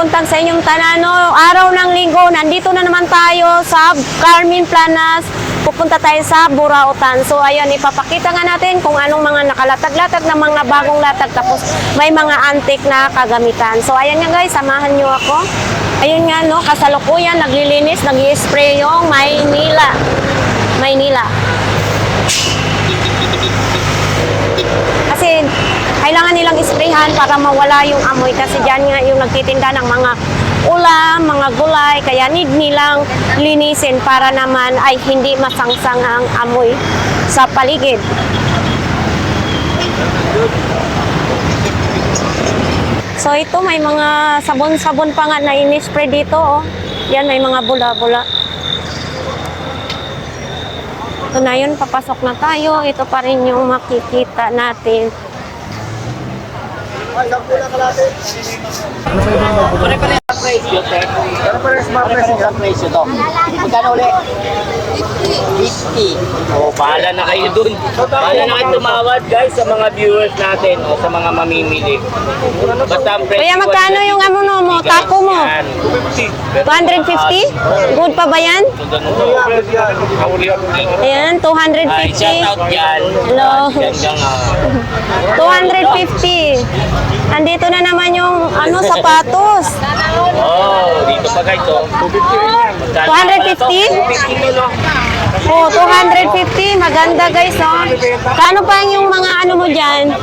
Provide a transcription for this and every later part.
buntag sa inyong tanano. Araw ng linggo, nandito na naman tayo sa Carmen Planas. Pupunta tayo sa Burautan. So ayan, ipapakita nga natin kung anong mga nakalatag-latag na mga bagong latag. Tapos may mga antik na kagamitan. So ayan nga guys, samahan nyo ako. Ayun nga no, kasalukuyan, naglilinis, nag spray yung Maynila. Maynila. Kasi kailangan nilang isprayhan para mawala yung amoy kasi diyan nga yung nagtitinda ng mga ulam, mga gulay, kaya need nilang linisin para naman ay hindi masangsang ang amoy sa paligid. So ito may mga sabon-sabon pa nga na inispray dito oh. Yan may mga bula-bula. Ito na yun, papasok na tayo. Ito pa rin yung makikita natin. Pare-pare sa presyo, te. Pare-pare sa presyo to. Magkano ulit? 50. Oh, bahala na kayo dun. Bahala na kayo tumawad, guys, sa mga viewers natin o sa mga mamimili. Basta ang presyo Kaya magkano yung ano no mo, tapo mo? yan. 250? Good pa ba yan? Ayan, Ay, shout out 250. yan. Hello. Gandang, ah, 250. Andito na naman yung ano sapatos. Oh, dito pa guys, oh. 250? 250 to, no? Oh, 250. Maganda guys, no? Kano pa yung mga ano mo dyan?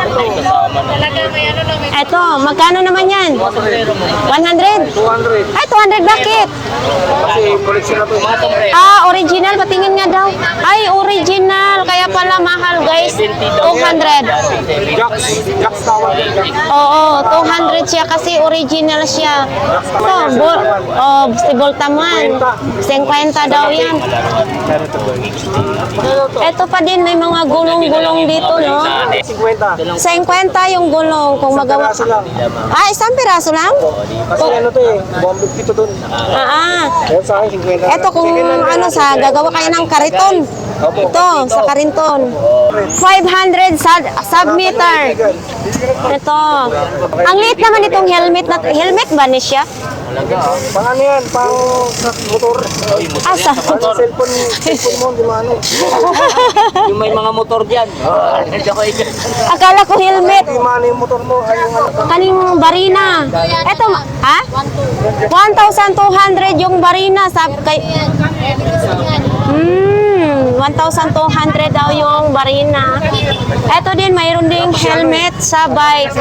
Eto, magkano naman yan? 100? 200. Ay, 200 bakit? Ah, original. Patingin nga daw. Ay, original. Kaya pala mahal, guys. 200. Oo, 200 siya kasi original siya. So, bol, oh, si Voltaman. 50 daw yan. Ito pa din, may mga gulong-gulong dito, no? 50 yung gulong kung magawa ka. Ah, isang piraso lang? Kasi ano to eh, bombig dito dun. Ah, ah. Kaya sa akin, 50. Ito kung ano sa gagawa kayo ng kariton. Ito, sa kariton. 500 sa submeter. Ito. Ang liit naman itong helmet na helmet ba ni siya? Pang ano yan, pang sa motor. Ah, sa Pang cellphone, cellphone mo, di mo ano. Yung may mga motor dyan. Oh. Akala ko helmet. Di mo ano yung motor mo, ay yung ano. Kaning barina. Ito, ha? 1,200 yung barina. Sab kay... Hmm, 1,200 daw yung barina. Ito din, mayroon ding helmet sa bike.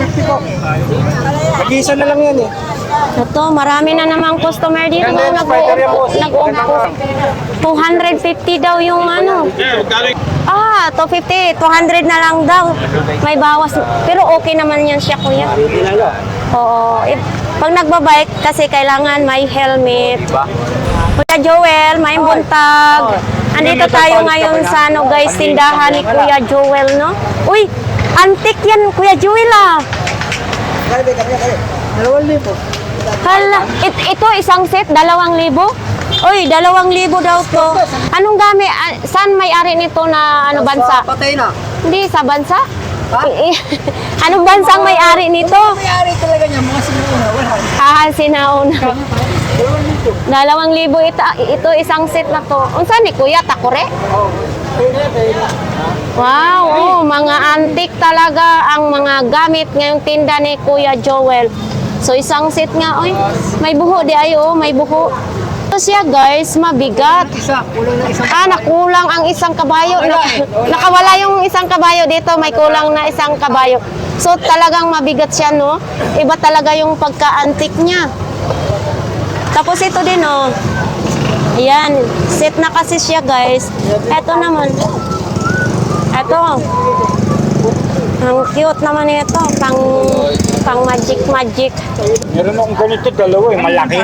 Ito. Mag-isa na lang yan eh. Ito, marami na namang customer dito. Nag-uupo. Nag-uupo. 250 daw yung ano. Ah, 250. 200 na lang daw. May bawas. Pero okay naman yan siya, kuya. Oo. Eh, pag nagbabike, kasi kailangan may helmet. Kuya Joel, may buntag. Andito tayo ngayon sa ano guys, tindahan ni Kuya Joel, no? Uy, antik yan, Kuya Joel ah. Kaya, kaya, kaya. Dalawang libo. Hala, it, ito isang set, dalawang libo? Uy, dalawang libo daw to. Anong gamit? ah, saan may ari nito na ano bansa? Patay na. Hindi, sa bansa? I- Anong bansang may ari nito? Mayari talaga niya, mga sinuna, wala. Ah, sinauna. Dalawang libo ito, ito isang set na to. Unsa ni Kuya Takore? Wow, oh, mga antik talaga ang mga gamit ngayong tinda ni Kuya Joel. So isang set nga, oy. May buho di ay oh, may buho. Ito siya guys, mabigat. Isa, kulang na isang. Ah, nakulang ang isang kabayo. Naka- nakawala yung isang kabayo dito, may kulang na isang kabayo. So talagang mabigat siya, no? Iba talaga yung pagka-antik niya. Tapos ito din, oh. Ayan, set na kasi siya, guys. Ito naman. Ito. Ang cute naman ito. Pang, pang magic magic. Meron akong ganito, dalawa eh, malaki.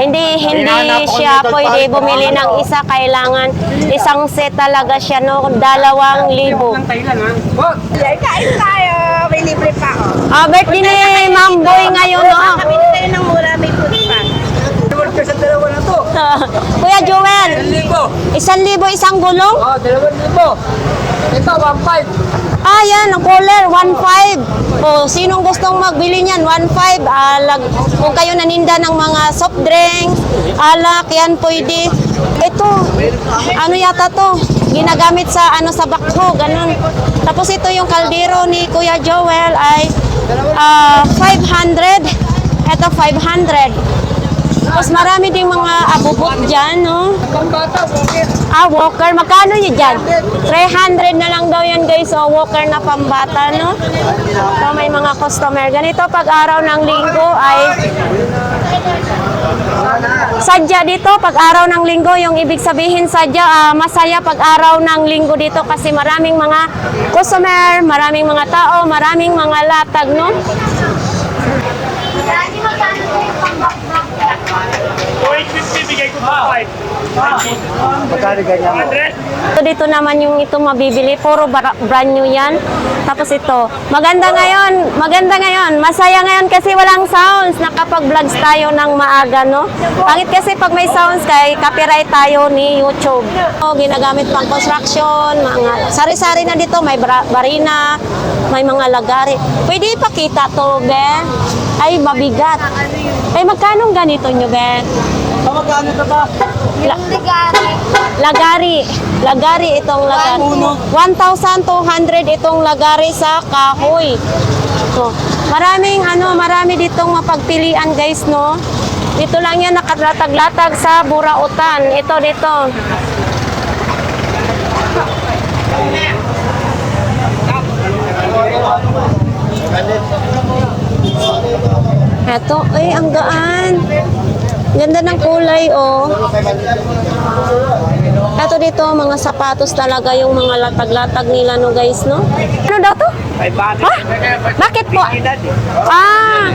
Hindi, hindi siya pwede bumili ng isa. Kailangan isang set talaga siya, no? Dalawang libo. Kain tayo, may libre pa ako. Ah, birthday ni Ma'am Boy ngayon, no? Kami tayo ng mura, may food Dalawang sa dalawa na to. Kuya Joel, Libo. isang libo isang gulong? Oh, dalawang libo. Ito, 1.5. Ah, yan, ang cooler, 1.5. O, sinong gustong magbili niyan? 1.5. Ah, lag, kung kayo naninda ng mga soft drinks, alak, yan pwede. Ito, ano yata to? Ginagamit sa ano sa bakho, ganun. Tapos ito yung kaldero ni Kuya Joel ay ah, 500. Ito 500. Tapos marami ding mga abubot dyan, no? Ah, walker. Magkano yun dyan? 300 na lang daw yan, guys. So, walker na pambata, no? So, may mga customer. Ganito, pag araw ng linggo ay... Sadya dito, pag araw ng linggo, yung ibig sabihin sadya, ah, masaya pag araw ng linggo dito kasi maraming mga customer, maraming mga tao, maraming mga latag, no? Magkano? So dito naman yung ito mabibili, puro brand new yan. Tapos ito, maganda ngayon, maganda ngayon, masaya ngayon kasi walang sounds, nakapag-vlogs tayo ng maaga, no? Pangit kasi pag may sounds kay copyright tayo ni YouTube. So, ginagamit pang construction, mga sari-sari na dito, may barina, may mga lagari. Pwede ipakita to, Ben? Ay, mabigat. Eh, magkano ganito nyo, Ben? Magkano ka ba? La- Lagari. Lagari itong lagari. 1,200 itong lagari sa kahoy. So, maraming ano, marami ditong mapagpilian guys, no? Dito lang yan nakalatag-latag sa Burautan. Ito dito. Eto, ay, ang gaan. Ganda ng kulay, oh. Ito dito, mga sapatos talaga yung mga latag-latag nila, no guys, no? Ano daw to? Ha? Bakit po? Ah,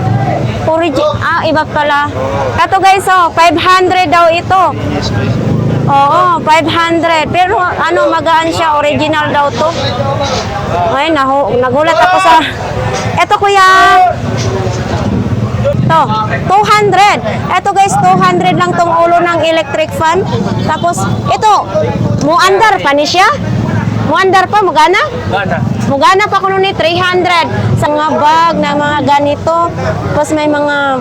origin. Ah, iba pala. Ito guys, oh, 500 daw ito. Oo, 500. Pero ano, magaan siya. Original daw to. Ay, nahu nagulat ako sa... Ito kuya. To, 200. Ito guys, 200 lang tong ulo ng electric fan. Tapos, ito, muandar pa ni siya. Muandar pa, magana? Gana. Mugana pa kuno ni 300 sa mga bag na mga ganito. Tapos may mga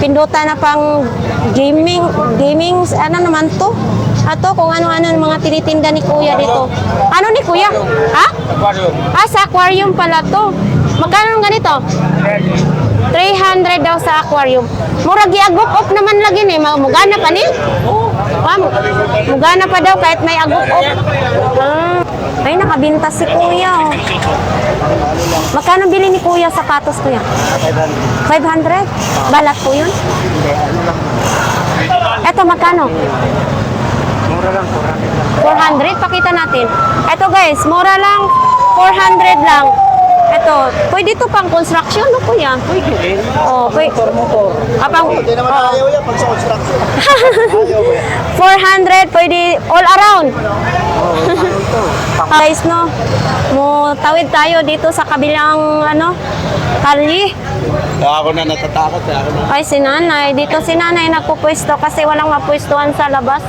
pindutan na pang gaming, gaming, ano naman to? Ato kung ano-ano mga tinitinda ni Kuya dito. Ano ni Kuya? Ha? Aquarium. Ah, sa aquarium pala to. Magkano ganito? 300 daw sa aquarium. Murag giagop op naman lagi ni, Ma- mugana pa ni? Ah, mu- mugana pa daw kahit may agop op. Ah, ay nakabinta si Kuya. Oh. Magkano bili ni Kuya sapatos Kuya? 500. Balat po 'yun? Eto magkano? Mura lang, 400, pakita natin. Ito guys, mura lang, 400 lang. Ito, pwede to pang construction, no kuya? Pwede rin. Oh, pwede. Motor. Ah, pang, Hindi naman oh, ayaw yan pag sa construction. ayaw mo yan. 400, pwede all around. guys, no? Mo tawid tayo dito sa kabilang ano. Kaya ako na natatakot. Kaya ako na. Ay, si nanay. Dito si nanay nagpupwesto kasi walang mapwestuhan sa labas.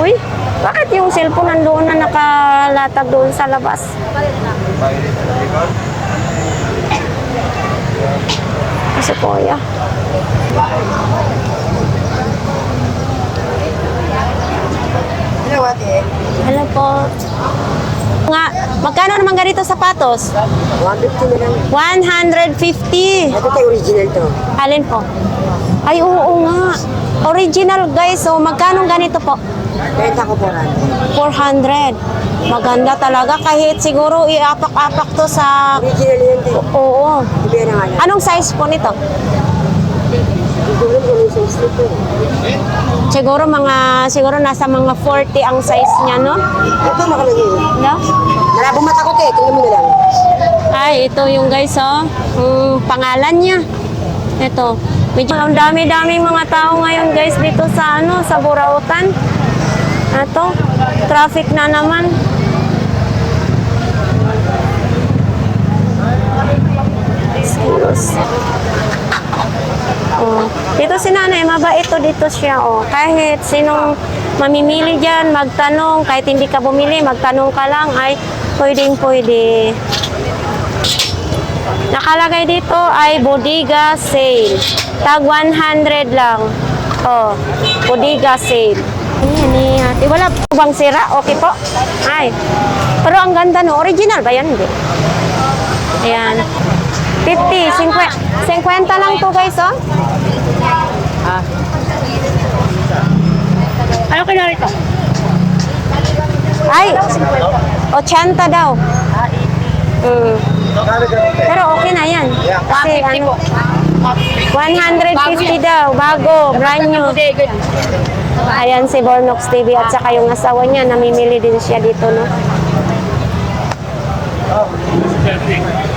Uy, bakit yung cellphone nandoon na nakalatag doon sa labas? Kasi kuya. Hello, ate. Hello po. Nga, magkano naman ganito sapatos? 150 na lang. 150. Ito tayo original to. Alin po? Ay, oo nga. Original guys. So, magkano ganito po? Benta ko po rin. 400. Maganda talaga. Kahit siguro iapak-apak to sa... Original din. Oo. Nga lang. Anong size po nito? Size. Siguro mga... Siguro nasa mga 40 ang size niya, no? Ito makalagay. No? Malabong mata ko, te. Tingnan mo na lang. Ay, ito yung guys, oh. Yung pangalan niya. Ito. Medyo ang dami-daming mga tao ngayon guys dito sa ano, sa Burautan. Ito, traffic na naman. Excuse. Oh, dito si nanay, mabait to dito siya. Oh. Kahit sinong mamimili dyan, magtanong, kahit hindi ka bumili, magtanong ka lang, ay Pwedeng pwede. Nakalagay dito ay bodega sale. Tag 100 lang. Oh, bodega sale. Ayan ni ate. Wala po bang sira? Okay po. Ay. Pero ang ganda no. Original ba yan? Ayan. 50, 50, 50 lang to guys, oh. Ano kaya ito? Ay, 80 daw. Mm. Pero okay na yan. Kasi ano, 150 daw, bago, brand new. Ayan si Bornox TV at saka yung asawa niya, namimili din siya dito, no?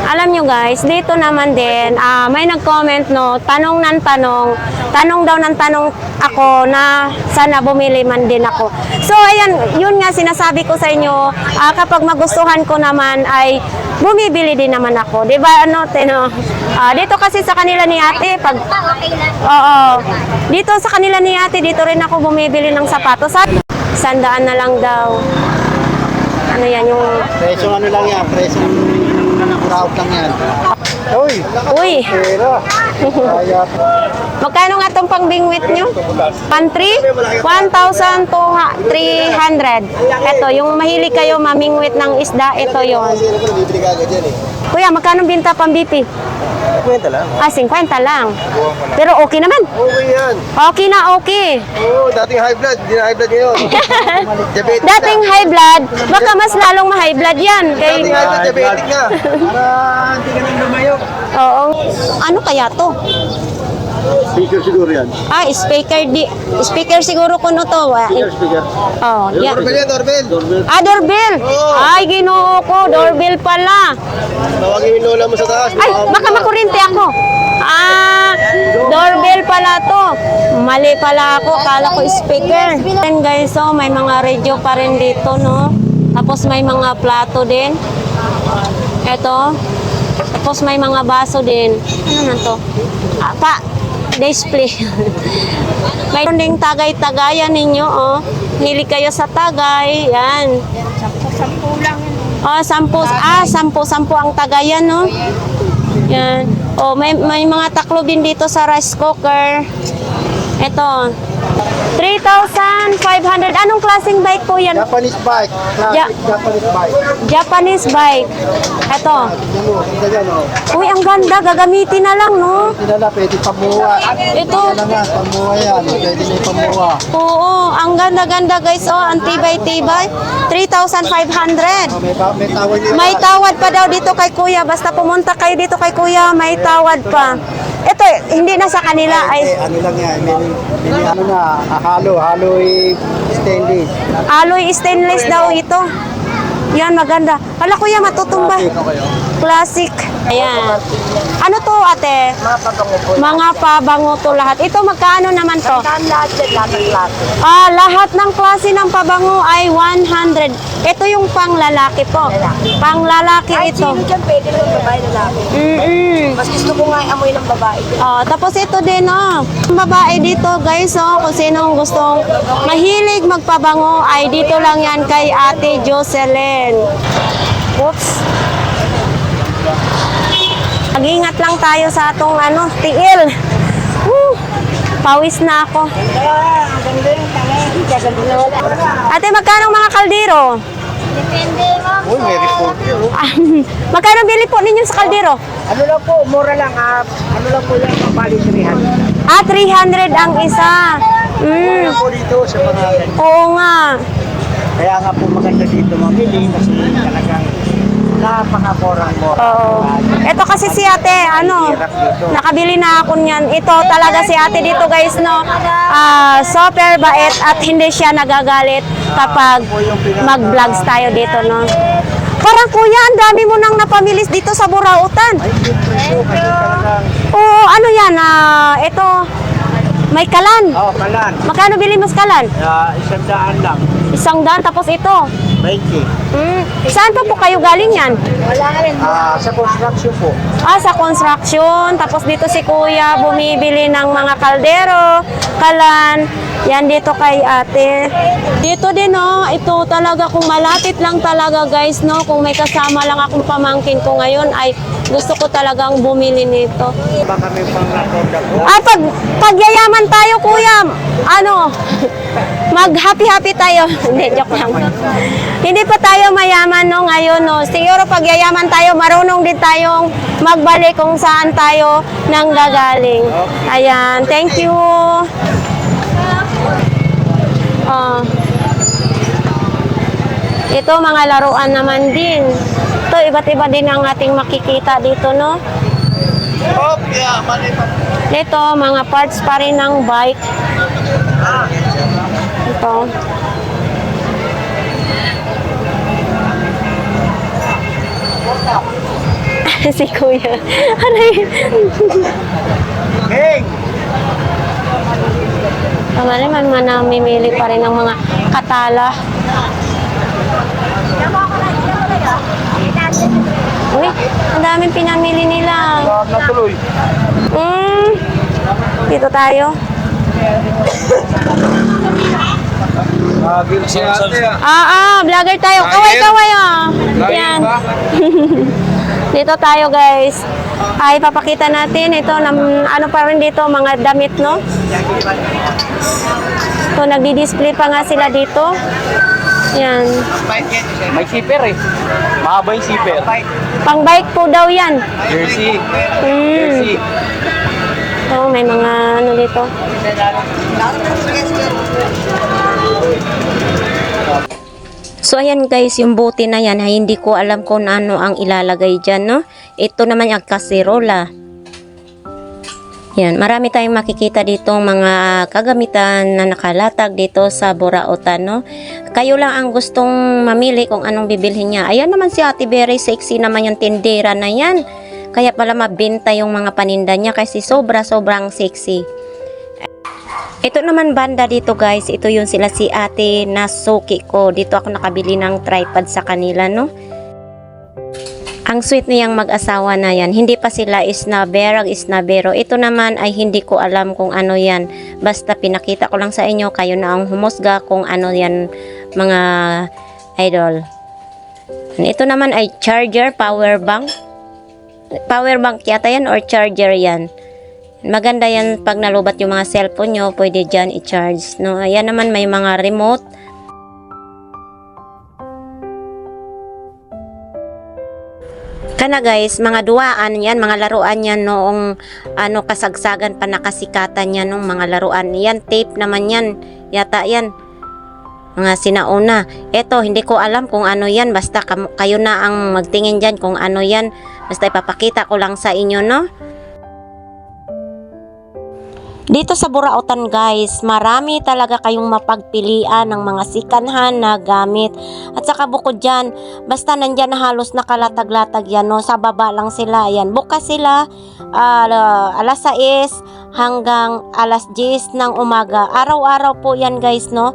Alam nyo guys, dito naman din, ah, may nag-comment no, tanong ng tanong, tanong daw ng tanong ako na sana bumili man din ako. So ayan, yun nga sinasabi ko sa inyo, ah, kapag magustuhan ko naman ay bumibili din naman ako. 'Di ba ano, tino? Ah, dito kasi sa kanila ni ate, pag Oo. Dito sa kanila ni ate, dito rin ako bumibili ng sapatos. Sa sandaan na lang daw. Ano yan yung... Presyo ano lang yan, presyo crowd lang yan. Uy, Uy! pera. Kaya, Magkano nga itong pangbingwit nyo? Pantry? 1,300. Ito, yung mahilig kayo mamingwit ng isda, ito yon. eh. Kuya, magkano binta pang BP? Kwenta lang. Ah, 50 lang. Pero okay naman. Okay yan. Okay na okay. Oo, dating high blood, hindi na high blood ngayon. diabetic Dating na. high blood, baka mas lalong ma-high blood yan. Kay, Dating high blood, diabetic na. Para hindi ka nang lumayo. oo. Ano kaya to? Speaker siguro yan. Ah, speaker di speaker siguro kuno to. Ah, speaker. Oh, yeah. Doorbell yan, doorbell. Doorbell. Ah, doorbell. Oo. Ay, ginoo ko, doorbell pala. Tawagin yung lola mo sa taas. Ay, baka makuryente ako. Ah, doorbell pala to. Mali pala ako, kala ko speaker. Then guys, so may mga radio pa rin dito, no? Tapos may mga plato din. Ito. Tapos may mga baso din. Ano na to? Ah, pa, display. Mayroon ding tagay-tagayan ninyo, oh. Hili kayo sa tagay. Yan. Oh, sampu. Ah, sampu-sampu ang tagayan, no? Yan. Oh, may, may mga taklo din dito sa rice cooker. Ito. 3,500. Anong klaseng bike po yan? Japanese bike. Classic Ja- Japanese bike. Japanese bike. Ito. Uy, ang ganda. Gagamitin na lang, no? Pinala, pwede pamuha. Ito. Yan na pamuha yan. Pwede na ipamuha. Oo, ang ganda-ganda guys. Oh, ang tibay-tibay. 3,500. Oh, may. May tawad pa daw dito kay Kuya. Basta pumunta kayo dito kay Kuya, may tawad pa. Ito, hindi na sa kanila Eh, ay ano lang yan. May, may, ano na, halo, halo eh, stainless. alloy stainless daw ito. Yan, maganda. Hala Kuya, matutumba. Ito kayo. Classic. Ayan. Ano to, ate? Mga pabango po. Mga pabango to lahat. Ito, magkano naman to? Saan lahat yan? Lahat ng klase. Ah, lahat ng klase ng pabango ay 100. Ito yung pang lalaki po. Pang lalaki Kahit ito. sino dyan, pwede naman babae lalaki. Mm-mm. Mas gusto ko nga amoy ng babae. Oh, tapos ito din oh. Ang babae dito, guys, oh, kung sinong gustong mahilig magpabango ay dito lang yan kay Ate Jocelyn. Oops. Mag-ingat lang tayo sa atong ano, tiil. Woo! Pawis na ako. Ate, magkano ang mga kaldero? Uy, may report yun. oh. Ah, magkano bili po ninyo sa kaldero? Ano lang po, mura lang. ah, ano lang po yan, mapali 300. Ah, 300 ang isa. Mm, Ako dito sa mga... oo nga. Kaya nga po maganda dito mamili kasi talagang napaka-murang-mura. Oo. Ito kasi si ate, ano, nakabili na ako niyan. Ito talaga si ate dito guys, no. Ah, super bait at hindi siya nagagalit kapag mag-vlogs tayo dito, no. Parang kuya, ang dami mo nang napamilis dito sa Burautan. Oo, ano yan, ah, ito, may kalan. Oh, kalan. Magkano bili mo sa kalan? Uh, isang daan lang. Isang daan, tapos ito. 20. Mm. Saan pa po kayo galing yan? Wala ka rin. Ah, sa construction po. Ah, sa construction. Tapos dito si kuya bumibili ng mga kaldero, kalan, Yan dito kay ate. Dito din no, ito talaga kung malapit lang talaga guys no, kung may kasama lang akong pamangkin ko ngayon ay gusto ko talagang bumili nito. Baka may pang po. Ay, pag, pagyayaman tayo, kuya, ano, mag happy-happy tayo. Hindi, joke lang. Hindi pa tayo mayaman, no, ngayon, no. Siguro pag yayaman tayo, marunong din tayong magbalik kung saan tayo nang gagaling. Ayan, thank you. Ah. ito, mga laruan naman din. Ito, iba't iba din ang ating makikita dito, no? Ito, mga parts pa rin ng bike. Ito. Si Kuya. Aray. Hey! Tama naman, man namimili pa rin ng mga katala. Uy, ang daming pinamili nila. Natuloy. Mm, dito tayo. Lagi si ate ah. Ah, ah, vlogger tayo. Kaway, kaway, ah. Yan. dito tayo, guys. Ay, papakita natin. Ito, nam, ano pa rin dito, mga damit, no? Ito, nagdi-display pa nga sila dito. Yan. May zipper eh. Mahaba yung zipper. Pang bike po daw yan. Jersey. Mm. So, may mga ano dito. So ayan guys, yung bote na yan, ay hindi ko alam kung ano ang ilalagay dyan, no? Ito naman yung kasirola. Yan, marami tayong makikita dito mga kagamitan na nakalatag dito sa Borautan, no? Kayo lang ang gustong mamili kung anong bibilhin niya. Ayan naman si Ate Berry, sexy naman yung tindera na yan. Kaya pala mabenta yung mga paninda niya kasi sobra-sobrang sexy. Ito naman banda dito guys, ito yung sila si ate na suki ko. Dito ako nakabili ng tripod sa kanila, no? Ang sweet niyang mag-asawa na yan. Hindi pa sila isnaberag, isnabero. Ito naman ay hindi ko alam kung ano yan. Basta pinakita ko lang sa inyo, kayo na ang humusga kung ano yan mga idol. Ito naman ay charger, power bank. Power bank yata yan or charger yan. Maganda yan pag nalubat yung mga cellphone nyo, pwede dyan i-charge. No? Ayan naman may mga remote. Kana guys, mga duwaan yan, mga laruan yan noong ano kasagsagan pa nakasikatan yan nung mga laruan. Yan tape naman yan. Yata yan. Mga sinauna. Eto, hindi ko alam kung ano yan. Basta kayo na ang magtingin dyan kung ano yan. Basta ipapakita ko lang sa inyo, no? Dito sa Burautan guys, marami talaga kayong mapagpilian ng mga sikanhan na gamit. At saka bukod dyan, basta nandyan na halos nakalatag-latag yan, no? sa baba lang sila. Yan. Bukas sila ah, alas 6 hanggang alas 10 ng umaga. Araw-araw po yan guys, no?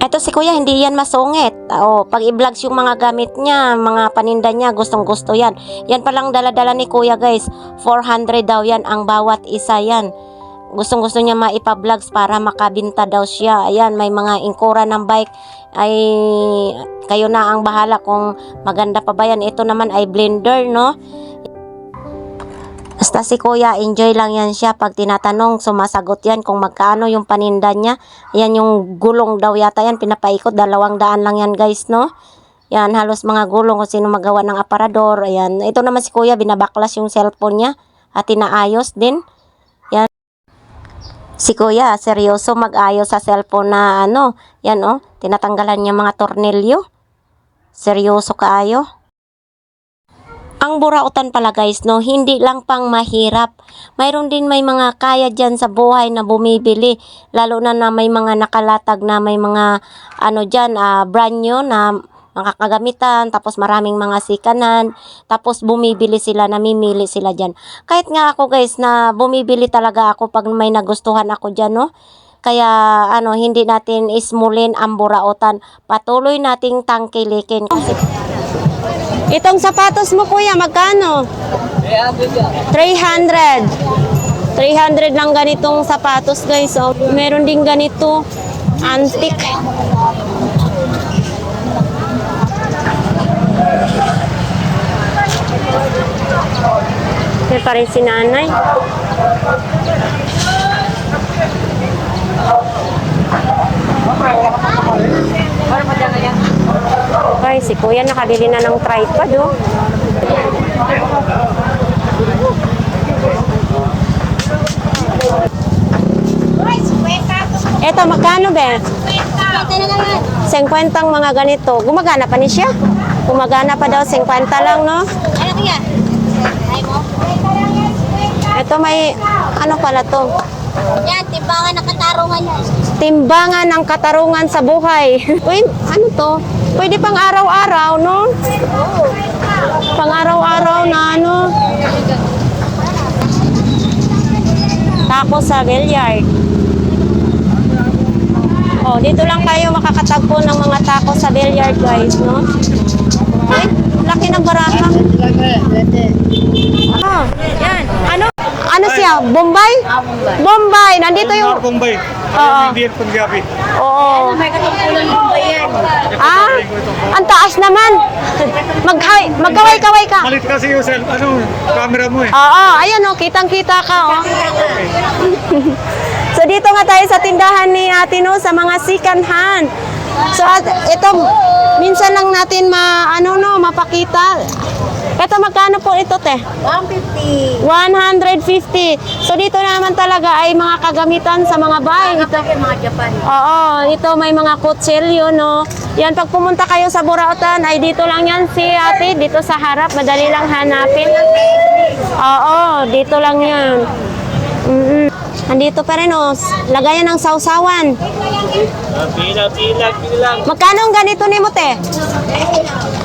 Eto si kuya, hindi yan masungit. O, pag i-vlogs yung mga gamit niya, mga paninda niya, gustong gusto yan. Yan palang dala-dala ni kuya guys. 400 daw yan ang bawat isa yan gustong gusto niya maipa-vlogs para makabinta daw siya. Ayan, may mga ingkura ng bike ay kayo na ang bahala kung maganda pa ba yan. Ito naman ay blender, no? Basta si kuya, enjoy lang yan siya. Pag tinatanong, sumasagot yan kung magkano yung paninda niya. Ayan yung gulong daw yata yan, pinapaikot. Dalawang daan lang yan guys, no? Yan, halos mga gulong kung sino magawa ng aparador. Ayan, ito naman si kuya, binabaklas yung cellphone niya at tinaayos din. Si kuya, seryoso mag-ayos sa cellphone na ano, yan oh, tinatanggalan niya mga tornilyo. Seryoso kaayo. Ang burautan pala guys, no, hindi lang pang mahirap. Mayroon din may mga kaya dyan sa buhay na bumibili. Lalo na na may mga nakalatag na may mga ano dyan, ah, brand new na mga kagamitan, tapos maraming mga sikanan, tapos bumibili sila, namimili sila dyan. Kahit nga ako guys, na bumibili talaga ako pag may nagustuhan ako dyan, no? Kaya ano, hindi natin ismulin ang burautan. Patuloy nating tangkilikin. Itong sapatos mo kuya, magkano? 300. 300 lang ganitong sapatos guys. Oh. Meron din ganito. Antique. May pa rin si nanay. Ay, si kuya nakabili na ng tripod, oh. Eto, magkano be? 50 ang mga ganito. Gumagana pa ni siya? Gumagana pa daw, 50 lang, no? Ito may, ano pala to? Yan, timbangan ng katarungan niya. Timbangan ng katarungan sa buhay. Uy, ano to? Pwede pang araw-araw, no? Pang araw-araw na ano? Taco sa Villar. Oh, dito lang kayo makakatagpo ng mga taco sa Villar, guys, no? Uy, laki ng baraha. Ah, yan. Ano? Ano siya? Bombay? Bombay. Nandito yung... Bombay. Oo. Indian Punjabi. Oo. May katungkulan ng bayan. Ah, ang taas naman. Maghay, magkaway-kaway ka. Malit kasi yung cell, ano, camera mo eh. Oo, ayan oh, kitang-kita ka oh. so dito nga tayo sa tindahan ni Ate No sa mga second hand. So at, ito minsan lang natin ma ano no mapakita. Ito magkano po ito te? 150. 150. So dito naman talaga ay mga kagamitan sa mga bahay. Ito mga Japan. Oo, ito may mga kutsilyo, no? Yan, pag pumunta kayo sa Burautan, ay dito lang yan si ate, dito sa harap, madali lang hanapin. Oo, dito lang yan. Mm Andito pa rin, oh. Lagayan ng sausawan. Pila, pila, pila. Magkano ang ganito ni Mote?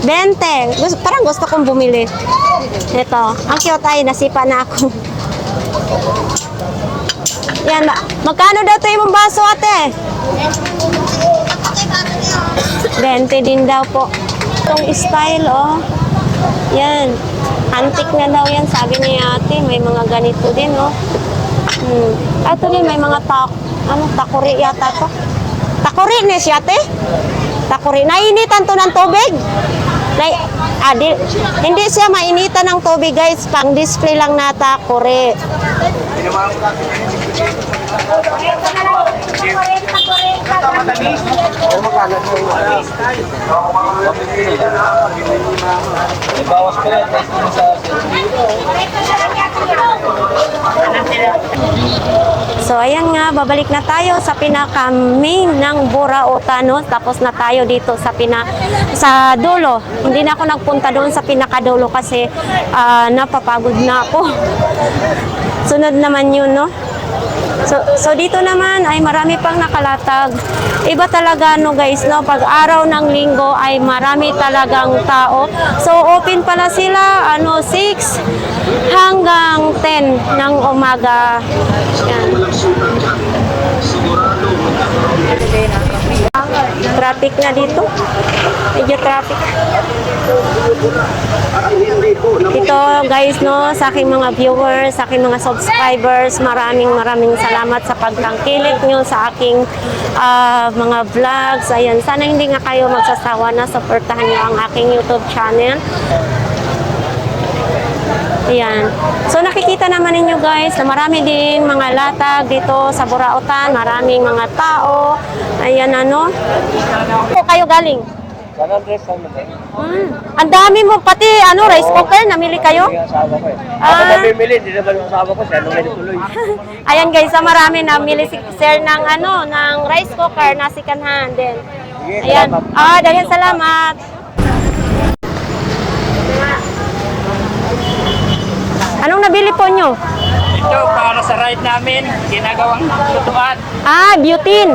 20. Gusto, parang gusto kong bumili. Ito. Ang cute ay, nasipa na ako. Yan, ma- magkano daw ito yung baso, ate? 20 din daw po. Itong style, oh. Yan. Antique na daw yan, sabi ni ate. May mga ganito din, oh. Hmm. Ito din, may mga tak... Ano, takuri yata to. Takuri ni siya, ate? Takuri. Nainitan to ng tubig? Nay, ah, di, hindi siya mainitan ng tubig, guys. Pang display lang na takuri. Bawas ko yan. Sa So ayan nga, babalik na tayo sa pinaka-main ng Buraotano. Tapos na tayo dito sa pina sa dulo. Hindi na ako nagpunta doon sa pinakadulo kasi ah, napapagod na ako. Sunod naman yun, no? So, so dito naman ay marami pang nakalatag. Iba talaga no guys, no? Pag araw ng linggo ay marami talagang tao. So open pala sila ano 6 hanggang 10 ng umaga. Yan. Traffic na dito. Medyo traffic. Ito guys no, sa aking mga viewers, sa aking mga subscribers, maraming maraming salamat sa pagtangkilik nyo sa aking ah, mga vlogs. Ayan, sana hindi nga kayo magsasawa na supportahan nyo ang aking YouTube channel. Ayan. So nakikita naman ninyo guys na marami ding mga latag dito sa Burautan, maraming mga tao. Ayan ano. Kayo galing? Hmm. Ang dami mo pati ano rice cooker namili kayo? Eh. Ah. Ako na bibili, hindi naman yung asawa ko. Siya nung tuloy. Ayan guys, sa marami namili si Sir ng ano, ng rice cooker na second hand din. Ayan. Ah, dahil salamat. Anong nabili po nyo? Ito, para sa ride namin, ginagawang lutuan. Ah, butane.